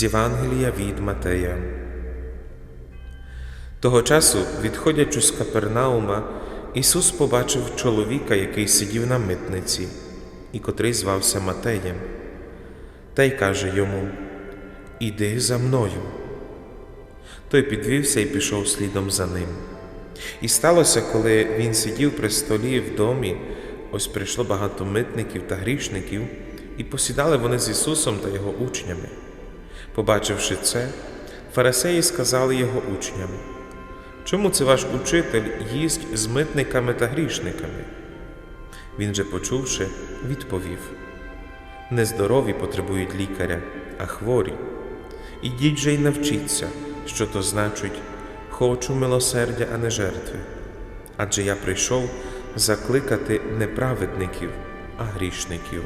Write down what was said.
З Євангелія від Матея. Того часу, відходячи з Капернаума, Ісус побачив чоловіка, який сидів на митниці, і котрий звався Матеєм, та й каже йому: Іди за мною. Той підвівся і пішов слідом за ним. І сталося, коли він сидів при столі в домі, ось прийшло багато митників та грішників, і посідали вони з Ісусом та його учнями. Побачивши це, фарисеї сказали його учням, чому це ваш учитель їсть з митниками та грішниками? Він же, почувши, відповів: Нездорові потребують лікаря, а хворі. Ідіть же й навчіться, що то значить хочу милосердя, а не жертви. Адже я прийшов закликати не праведників, а грішників.